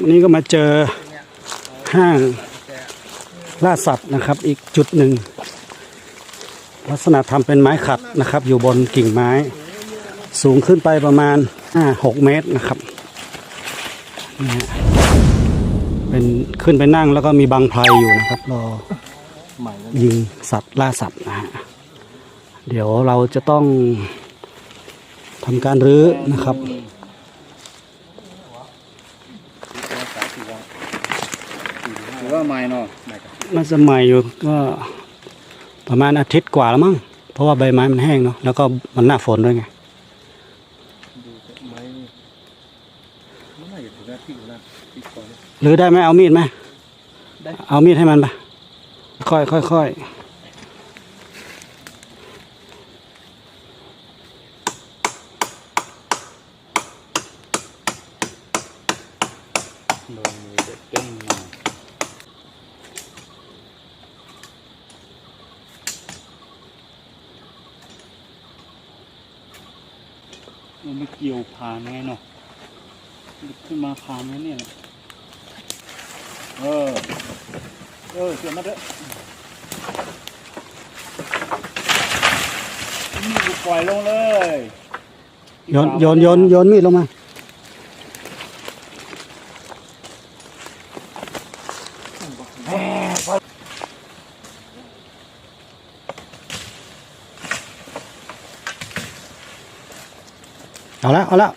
วันนี้ก็มาเจอห้างล่าสัตว์นะครับ อีกจุดหนึ่ง ลักษณะทำเป็นไม้ขัดนะครับ อยู่บนกิ่งไม้ สูงขึ้นไปประมาณห้าหกเมตรนะครับนี่ฮะเป็นขึ้นไปนั่งแล้วก็มีบังไพรอยู่นะครับรอยิงสัตว์ล่าสัตว์นะฮะเดี๋ยวเราจะต้องทำการรื้อนะครับ หรือว่าใหม่เนาะใหม่กับน่าจะใหม่อยู่ก็ประมาณอาทิตย์กว่าแล้วมั้งเพราะว่าใบไม้มันแห้งเนาะแล้วก็มันหน้าฝนด้วยไงดูกับไม้นี่มันน่าจะถึงหน้าที่อยู่นะที่ก่อนเนี่ยหรือได้ไหมเอามีดไหมได้เอามีดให้มันไปค่อยค่อยค่อย โดนมือเด็ดเต้นมามันไม่เกี่ยวผ่านไงเนาะขึ้นมาผ่านไว้เนี่ยเออ เออเสียมาเด้อนี่กูปล่อยลงเลย โยนโยนโยนโยนมีดลงมา เอาละเอาละ